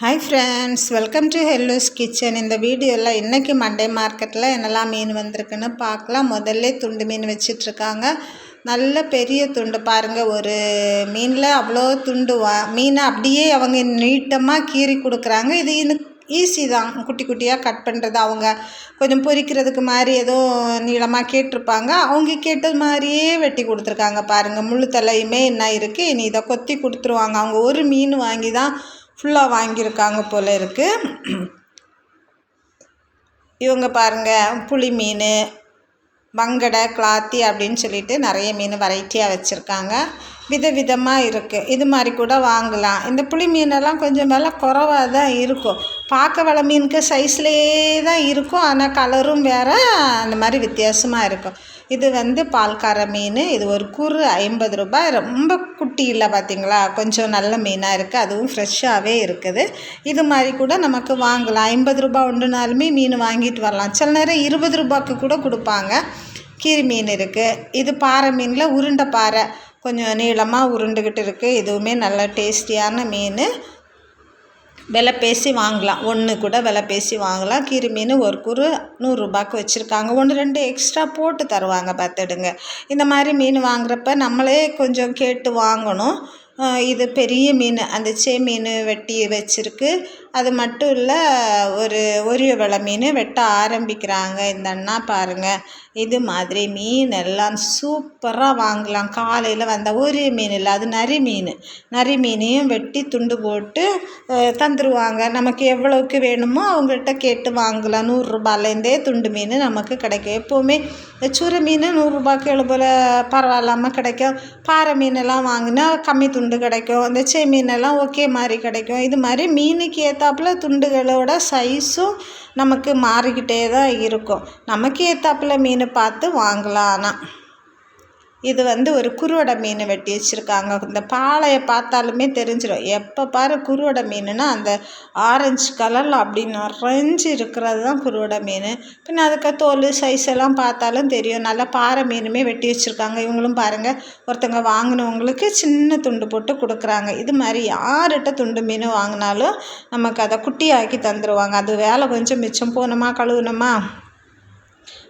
Hi friends welcome to ஹெல்லூஸ் kitchen இந்த வீடியோவில் இன்றைக்கி மண்டே மார்க்கெட்டில் என்னெல்லாம் மீன் வந்திருக்குன்னு பார்க்கலாம். முதல்ல துண்டு மீன் வச்சிட்ருக்காங்க. நல்ல பெரிய துண்டு பாருங்கள் ஒரு மீனில் அவ்வளோ துண்டு வா மீனை அப்படியே அவங்க நீட்டமாக கீறி கொடுக்குறாங்க. இது இன்னும் ஈஸி தான். குட்டி குட்டியாக கட் பண்ணுறது அவங்க கொஞ்சம் பொரிக்கிறதுக்கு மாதிரி ஏதோ நீளமாக கேட்டிருப்பாங்க. அவங்க கேட்டது மாதிரியே வெட்டி கொடுத்துருக்காங்க பாருங்கள் முழு தலையுமே என்ன இருக்குது இனி இதை கொத்தி கொடுத்துருவாங்க. அவங்க ஒரு மீன் வாங்கி தான் ஃபுல்லாக வாங்கியிருக்காங்க போல் இருக்குது இவங்க பாருங்கள் புளி மீன் வங்கடை கிளாத்தி அப்படின்னு சொல்லிட்டு நிறைய மீன் வெரைட்டியாக வச்சுருக்காங்க. விதவிதமாக இருக்குது இது மாதிரி கூட வாங்கலாம். இந்த புளி மீனெல்லாம் கொஞ்சம் வில குறவாக தான் இருக்கும். பார்க்க வள மீனுக்கு சைஸ்லேயே தான் இருக்கும். ஆனால் கலரும் வேறு அந்த மாதிரி வித்தியாசமாக இருக்கும். இது வந்து பால்கார மீன். இது ஒரு குறு ஐம்பது ரூபாய். ரொம்ப குட்டி இல்லை பார்த்தீங்களா கொஞ்சம் நல்ல மீனாக இருக்குது அதுவும் ஃப்ரெஷ்ஷாகவே இருக்குது. இது மாதிரி கூட நமக்கு வாங்கலாம். ஐம்பது ரூபா ஒன்றுனாலுமே மீன் வாங்கிட்டு வரலாம். சில நேரம் இருபது ரூபாய்க்கு கூட கொடுப்பாங்க. கீரி மீன் இருக்குது இது பாறை மீனில் உருண்டை பாறை. கொஞ்சம் நீளமாக உருண்டுக்கிட்டு இருக்குது இதுவுமே நல்ல டேஸ்டியான மீன். விலை பேசி வாங்கலாம். ஒன்று கூட விலை பேசி வாங்கலாம். கீரி மீன் ஒரு குரு நூறுரூபாய்க்கு வச்சுருக்காங்க. ஒன்று ரெண்டு எக்ஸ்ட்ரா போட்டு தருவாங்க. பார்த்துடுங்க. இந்த மாதிரி மீன் வாங்குறப்ப நம்மளே கொஞ்சம் கேட்டு வாங்கணும். இது பெரிய மீன். அந்த சே மீன் வெட்டி வச்சுருக்கு. அது மட்டும் இல்லை ஒரு ஒரிய வெலை மீன் வெட்ட ஆரம்பிக்கிறாங்க. இந்த அண்ணா பாருங்கள் இது மாதிரி மீன் எல்லாம் சூப்பராக வாங்கலாம். காலையில் வந்த ஒரிய மீன் இல்லை அது நரி மீன். நரி மீனையும் வெட்டி துண்டு போட்டு தந்துடுவாங்க நமக்கு எவ்வளோக்கு வேணுமோ அவங்கள்ட்ட கேட்டு வாங்கலாம். நூறுரூபாலேருந்தே துண்டு மீன் நமக்கு கிடைக்கும். எப்போவுமே சுறு மீன் நூறுரூபாய்க்கு எழுபோல் பரவாயில்லாமல் கிடைக்கும். பாறை மீனெல்லாம் வாங்கினா கம்மி துண்டு கிடைக்கும். இந்த செய் மீனெல்லாம் ஓகே மாதிரி கிடைக்கும். இது மாதிரி மீனுக்கு ஏற்றாப்புல துண்டுகளோட சைஸும் நமக்கு மாறிக்கிட்டே தான் இருக்கும். நமக்கு ஏற்றாப்புல மீன் பார்த்து வாங்கலாம் ஆனால் இது வந்து ஒரு குருவடை மீன் வெட்டி வச்சுருக்காங்க. இந்த பாலையை பார்த்தாலுமே தெரிஞ்சிடும். எப்போ பாரு குருவடை மீனுன்னா அந்த ஆரஞ்சு கலரில் அப்படி நிறைஞ்சு இருக்கிறது தான் குருவடை மீன். பின்ன அதுக்கு தோல் சைஸ் எல்லாம் பார்த்தாலும் தெரியும். நல்லா பாறை மீனுமே வெட்டி வச்சுருக்காங்க. இவங்களும் பாருங்கள் ஒருத்தங்க வாங்கினவங்களுக்கு சின்ன துண்டு போட்டு கொடுக்குறாங்க. இது மாதிரி யார்கிட்ட துண்டு மீன் வாங்கினாலும் நமக்கு அதை குட்டியாக்கி தந்துடுவாங்க அது வேலை கொஞ்சம் மிச்சம் போனோமா கழுவுனோமா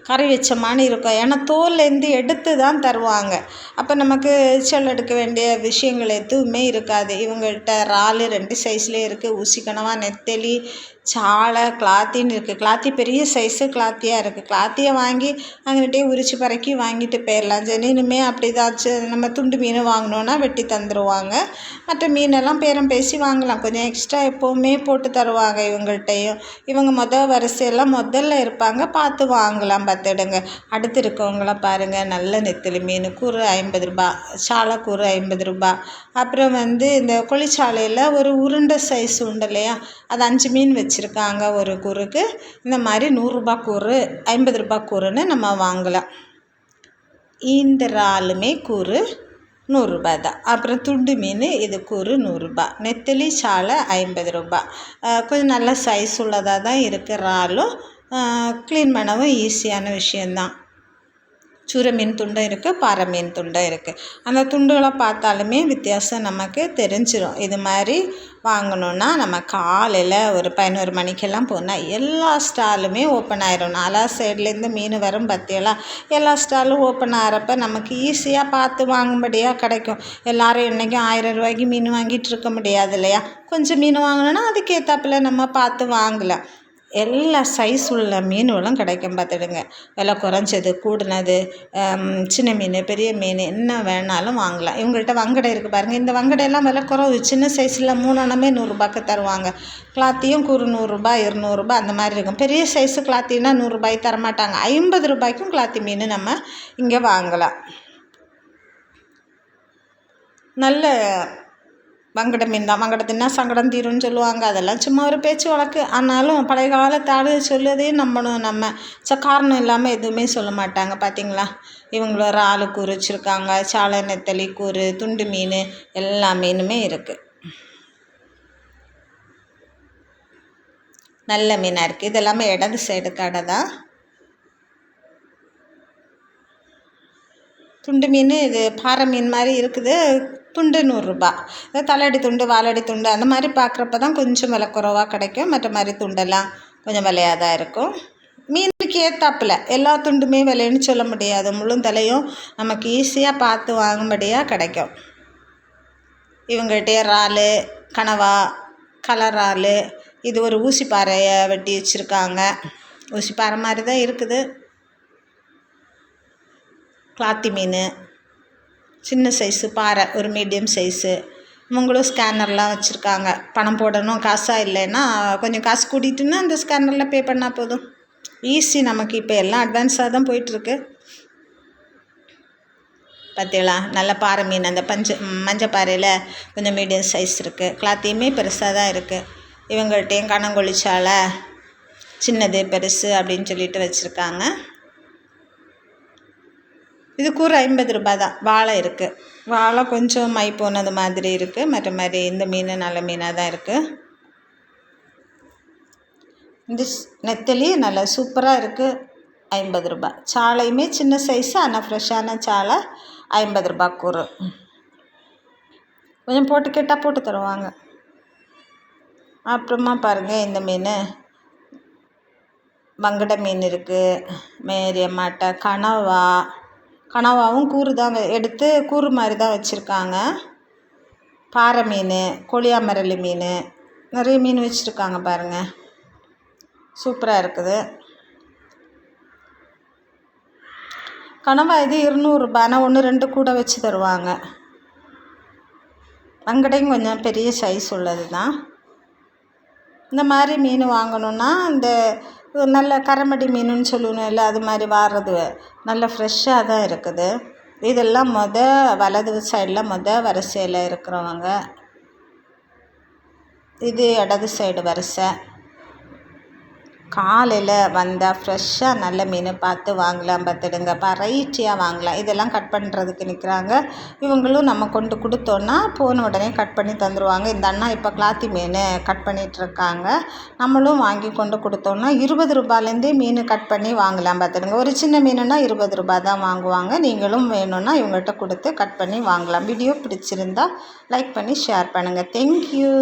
கறி வச்சோமான்னு இருக்கும். ஏன்னா தோல்லேருந்து எடுத்து தான் தருவாங்க. அப்போ நமக்கு செல் எடுக்க வேண்டிய விஷயங்கள் எதுவுமே இருக்காது. இவங்கள்ட்ட இறாலு ரெண்டு சைஸ்லேயே இருக்குது ஊசிக்கணவா நெத்தலி சாலை கிளாத்தின்னு இருக்குது கிளாத்தி பெரிய சைஸு கிளாத்தியாக இருக்குது கிளாத்தியை வாங்கி அங்கிட்டே உரித்து பறக்கி வாங்கிட்டு போயிடலாம் ஜெனினுமே அப்படி ஏதாச்சும் நம்ம துண்டு மீன் வாங்கினோன்னா வெட்டி தந்துடுவாங்க மற்ற மீனெல்லாம் பேரம் பேசி வாங்கலாம். கொஞ்சம் எக்ஸ்ட்ரா எப்போவுமே போட்டு தருவாங்க இவங்கள்ட்டையும். இவங்க மொதல் வரிசையெல்லாம் முதல்ல இருப்பாங்க. பார்த்து வாங்கலாம். பார்த்துடுங்க. அடுத்து இருக்கவங்கள பாருங்கள் நல்ல நெத்திலி மீன். கூறு ஐம்பது ரூபா. சாலை கூறு ஐம்பது ரூபா. அப்புறம் வந்து இந்த கொளிச்சாலையில் ஒரு உருண்டை சைஸ் உண்டு இல்லையா? அது அஞ்சு மீன் வச்சு வச்சுருக்காங்க ஒரு கூறுக்கு. இந்த மாதிரி நூறுரூபா கூறு ஐம்பது ரூபா கூறுன்னு நம்ம வாங்கலாம். இந்த இறாலுமே கூறு நூறுரூபா தான். அப்புறம் துண்டு மீன் இது கூறு நூறுரூபா நெத்திலி சாலை ஐம்பது ரூபா. கொஞ்சம் நல்ல சைஸ் உள்ளதாக தான் இருக்குது இறாலும் க்ளீன் பண்ணவும் ஈஸியான விஷயந்தான் சுரை மீன் துண்டும் இருக்குது பாறை மீன் துண்டும் இருக்குது அந்த துண்டுகளை பார்த்தாலுமே வித்தியாசம் நமக்கு தெரிஞ்சிடும் இது மாதிரி வாங்கணுன்னா நம்ம காலையில் ஒரு பதினோரு மணிக்கெல்லாம் போனால் எல்லா ஸ்டாலுமே ஓப்பன் ஆயிரும். நாலா சைட்லேருந்து மீன் வரும் பற்றியெல்லாம் எல்லா ஸ்டாலும் ஓப்பன் ஆகிறப்ப நமக்கு ஈஸியாக பார்த்து வாங்கும்படியாக கிடைக்கும். எல்லோரும் என்றைக்கும் ஆயிரம் ரூபாய்க்கு மீன் வாங்கிட்டு இருக்க முடியாது இல்லையா? கொஞ்சம் மீன் வாங்கணும்னா அதுக்கேற்றாப்புல நம்ம பார்த்து வாங்கலாம். எல்லா சைஸ் உள்ள மீன்களும் கிடைக்கும் பார்த்துடுங்க. விலை குறைஞ்சது கூடினது சின்ன மீன் பெரிய மீன் என்ன வேணாலும் வாங்கலாம். இவங்கள்ட்ட வங்கடை இருக்குது பாருங்கள் இந்த வங்கடையெல்லாம் வில குறவு. சின்ன சைஸில் மூணானமே நூறுரூபாய்க்கு தருவாங்க. கிளாத்தியும் ஒரு நூறுரூபா இருநூறுபா அந்த மாதிரி இருக்கும். பெரிய சைஸு கிளாத்தின்னா நூறுரூபாய்க்கு தரமாட்டாங்க ஐம்பது ரூபாய்க்கும் கிளாத்தி மீன் நம்ம இங்கே வாங்கலாம். நல்ல வங்கடம் மீன் தான் சங்கடம் தீரும்னு சொல்லுவாங்க. அதெல்லாம் சும்மா ஒரு பேச்சு வழக்கு ஆனாலும் பழைய காலத்து ஆளு சொல்லதே நம்பணும் நம்ம. ச காரணம் இல்லாமல் எதுவுமே சொல்ல மாட்டாங்க பார்த்தீங்களா இவங்கள இறாலு கூறு வச்சுருக்காங்க. சாலை நெத்தலி கூறு துண்டு மீன் எல்லா மீனுமே இருக்குது நல்ல மீனாக இருக்குது இதெல்லாமே இடது சைடு கடை தான். துண்டு மீன் இது பாறை மீன் மாதிரி இருக்குது. துண்டு நூறுரூபா. இந்த தலையடி துண்டு வாலடி துண்டு அந்த மாதிரி பார்க்குறப்ப தான் கொஞ்சம் விலை குறைவாக கிடைக்கும். மற்ற மாதிரி துண்டெல்லாம் கொஞ்சம் விலையாக தான் இருக்கும். மீனுக்கு ஏற்றாப்புல எல்லா துண்டுமே விலைன்னு சொல்ல முடியாது. முழுந்தலையும் நமக்கு ஈஸியாக பார்த்து வாங்கும்படியாக கிடைக்கும். இவங்ககிட்டே இறால் கனவா கலர் இறால் இது ஒரு ஊசி பாறையை வெட்டி வச்சுருக்காங்க. ஊசி பாறை மாதிரி தான் இருக்குது. கிளாத்தி மீன் சின்ன சைஸு பாறை ஒரு மீடியம் சைஸு இவங்களும் ஸ்கேனர்லாம் வச்சுருக்காங்க. பணம் போடணும் காசாக இல்லைன்னா கொஞ்சம் காசு கூட்டிட்டுன்னா அந்த ஸ்கேனரில் பே பண்ணால் போதும். ஈஸி நமக்கு இப்போ எல்லாம் அட்வான்ஸாக தான் போயிட்டுருக்கு. பார்த்தீங்களா நல்ல பாறை மீன் அந்த பஞ்ச மஞ்சள் பாறையில் கொஞ்சம் மீடியம் சைஸ் இருக்குது கிளாத்தையுமே பெருசாக தான் இருக்குது இவங்கள்ட்டையும் கணங்கொழிச்சால சின்னது பெருசு அப்படின்னு சொல்லிட்டு வச்சுருக்காங்க. இது கூறு ஐம்பது ரூபாய் தான். வாழை இருக்குது வாழை கொஞ்சம் மை போனது மாதிரி இருக்குது மற்ற மாதிரி இந்த மீன் நல்ல மீனாக தான் இருக்குது இந்த நெத்தலி நல்லா சூப்பராக இருக்குது ஐம்பது ரூபாய். சாலையுமே சின்ன சைஸு ஆனால் ஃப்ரெஷ்ஷான சாலை ஐம்பது ரூபாய் கூறு. கொஞ்சம் போட்டு கேட்டால் போட்டு தருவாங்க. அப்புறமா பாருங்கள் இந்த மீன். வங்கட மீன் இருக்குது மேரியம்மாட்ட கனவா. கனவாவும் கூறு தான் எடுத்து கூறு மாதிரி தான் வச்சுருக்காங்க. பாறை மீன் கொளியாமரளி மீன் நிறைய மீன் வச்சுருக்காங்க பாருங்கள் சூப்பராக இருக்குது. கனவா இது இருநூறுபானா ஒன்று ரெண்டு கூட வச்சு தருவாங்க. வங்கடையும் கொஞ்சம் பெரிய சைஸ் உள்ளது தான் இந்த மாதிரி மீன் வாங்கணுன்னா இந்த நல்ல கரமடி மீனுன்னு சொல்லணும் இல்லை அது மாதிரி வாடுறது நல்ல ஃப்ரெஷ்ஷாக தான் இருக்குது. இதெல்லாம் மொத வலது சைடில் மொத வரிசையில் இருக்கிறவங்க. இது இடது சைடு வரிசை. காலையில் வந்தால் ஃப்ரெஷ்ஷாக நல்ல மீன் பார்த்து வாங்கலாம் பார்த்துடுங்க. வெரைட்டியாக வாங்கலாம். இதெல்லாம் கட் பண்ணுறதுக்கு நிற்கிறாங்க இவங்களும் நம்ம கொண்டு கொடுத்தோன்னா போன உடனே கட் பண்ணி தந்துடுவாங்க இந்த அண்ணா இப்போ கிளாத்தி மீன் கட் பண்ணிகிட்ருக்காங்க நம்மளும் வாங்கி கொண்டு கொடுத்தோன்னா இருபது ரூபாலேருந்தே மீன் கட் பண்ணி வாங்கலாம் பார்த்துடுங்க. ஒரு சின்ன மீனுன்னா இருபது ரூபா தான் வாங்குவாங்க. நீங்களும் வேணும்னா இவங்கள்ட்ட கொடுத்து கட் பண்ணி வாங்கலாம். வீடியோ பிடிச்சிருந்தா லைக் பண்ணி ஷேர் பண்ணுங்கள் தேங்க்யூ